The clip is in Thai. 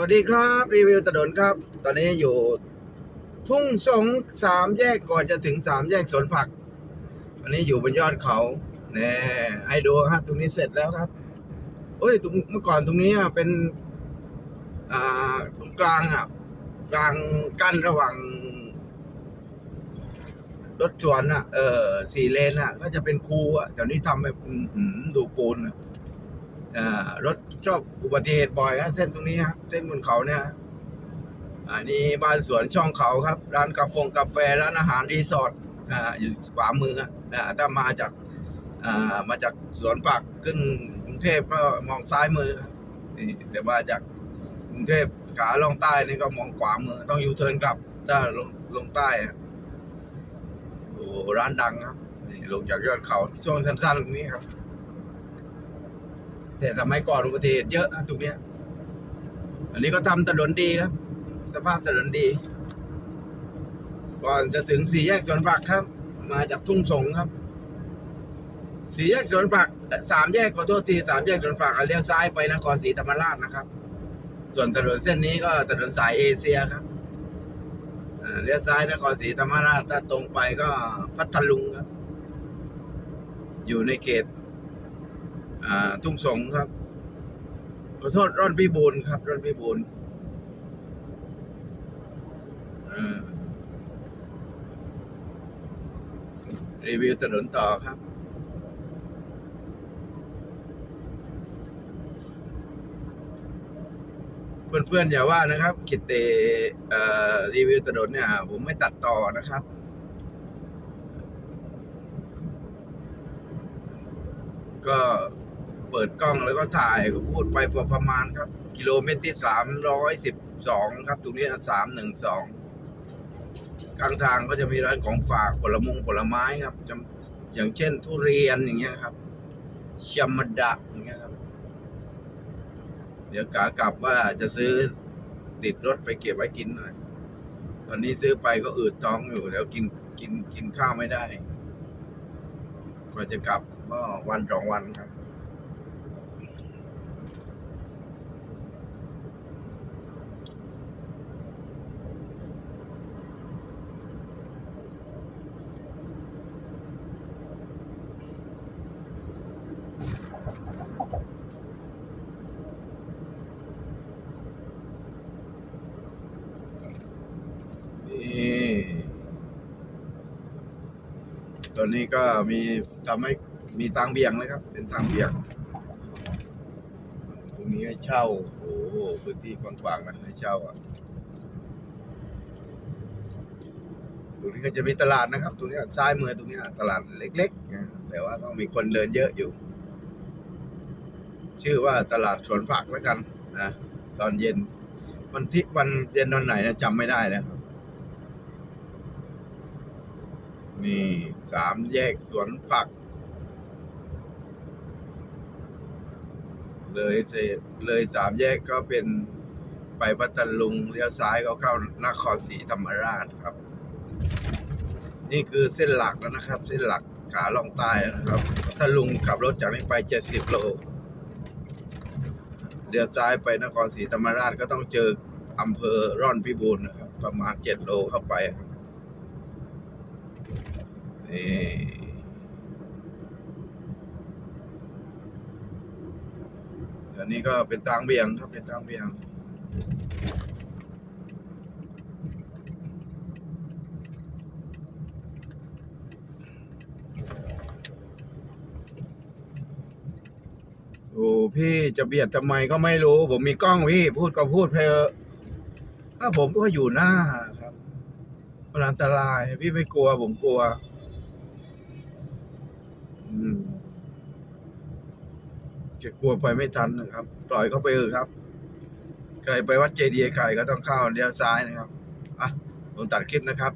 วัสดีครับ รีวิวถนนครับ ตอนนี้อยู่ทุ่งสงสามแยกก่อนจะถึงสามแยกสวนผักวันนี้อยู่บนยอดเขาแน่ให้ดูฮะตรงนี้เสร็จแล้วครับโอ้ยตรงเมื่อก่อนตรงนี้เป็น อ่าตรงกลางอะกลางกั้นระหว่างรถสวนอะ เออสี่เลนอะ ก็จะเป็นคูอะเดี๋ยวนี้ทำแบบดูปูนอะ รถชอบอุบัติเหตุบ่อยฮะเส้นตรงนี้ครับเส้นบนเขาเนี่ยอันนี้บ้านสวนช่องเขาครับ ร้านกาแฟกาแฟร้านอาหารรีสอร์ทอ่าอยู่ขวามืออะอ่าถ้ามาจากอ่ามาจากสวนผักขึ้นกรุงเทพก็มองซ้ายมือนี่แต่ว่าจากกรุงเทพขาลงใต้นี่ก็มองขวามือ ต้องยูเทิร์นกลับถ้าลงลงใต้โอ้ร้านดังครับนี่ลงจากยอดเขาช่วงสั้นๆตรงนี้ครับ แต่สมัยก่อนอุบัติเหตุเยอะครับตรงเนี้ย อันนี้ก็ทำถนนดีครับ สภาพถนนดี ก่อนจะถึงสี่แยกสวนผักครับ มาจากทุ่งสงครับ สี่แยกสวนผักสามแยกขอโทษทีสามแยกสวนผักเลี้ยวซ้ายไปนครศรีธรรมราชนะครับ ส่วนถนนเส้นนี้ก็ถนนสายเอเชียครับเลี้ยวซ้ายนครศรีธรรมราชถ้าตรงไปก็พัทลุงครับ อยู่ในเขต ทุ่งสงครับ ขอโทษร่อนพิบูลครับ ร่อนพิบูลอ่ารีวิวถนนต่อครับเพื่อนๆอย่าว่านะครับ กิตเตอ่อรีวิวถนนเนี่ย ผมไม่ตัดต่อนะครับ ก็ เปิดกล้องแล้วก็ถ่ายก็พูดไปพอประมาณครับ กิโลเมตรที่สามร้อยสิบสองครับ ตรงนี้สามหนึ่งสองกลางทางก็จะมีร้านของฝากผลมงผลไม้ครับ อย่างเช่นทุเรียนอย่างเงี้ยครับชมดะอย่างเงี้ยครับ เดี๋ยวกากลับว่าจะซื้อติดรถไปเก็บไว้กินหน่อยตอนนี้ซื้อไปก็อืดท้องอยู่แล้วกินกินกินข้าวไม่ได้กว่าจะกลับก็วันสองวันครับ นี่ ตอนนี้ก็มีทำให้มีทางเบี่ยงเลยครับ เป็นทางเบี่ยง ตรงนี้ให้เช่า โอ้โหพื้นที่กว้างๆนะให้เช่าอะตรงนี้ก็จะมีตลาดนะครับ ตรงนี้ซ้ายมือตรงนี้ตลาดเล็กๆแต่ว่าต้องมีคนเดินเยอะอยู่ ชื่อว่าตลาดสวนผักแล้วกันนะตอนเย็น วันที่วันเย็นวันไหนนะจำไม่ได้นะครับ นี่สามแยกสวนผัก เลยเสร็จเลยสามแยกก็เป็นไปพัทลุงเลี้ยวซ้ายก็เข้านครศรีธรรมราชครับ นี่คือเส้นหลักแล้วนะครับ เส้นหลักขาล่องใต้นะครับพัทลุงขับรถจากนี้ไปเจ็ดสิบโลเลี้ยวซ้ายไปนครศรีธรรมราชก็ต้องเจออำเภอร่อนพิบูลนะครับ ประมาณเจ็ดโลเข้าไปครับ นี่อันนี้ก็เป็นทางเบี่ยงครับเป็นทางเบี่ยงโอ้พี่จะเบียดทำไมก็ไม่รู้ ผมมีกล้องพี่ พูดก็พูดเพอถ้าผมก็อยู่หน้าครับมันอันตราย พี่ไม่กลัวผมกลัว จะกลัวไปไม่ทันนะครับ ปล่อยเขาไปเถอะครับ ใครไปวัดเจดีย์ไข่ก็ต้องเข้าเลี้ยวซ้ายนะครับ อะผมตัดคลิปนะครับ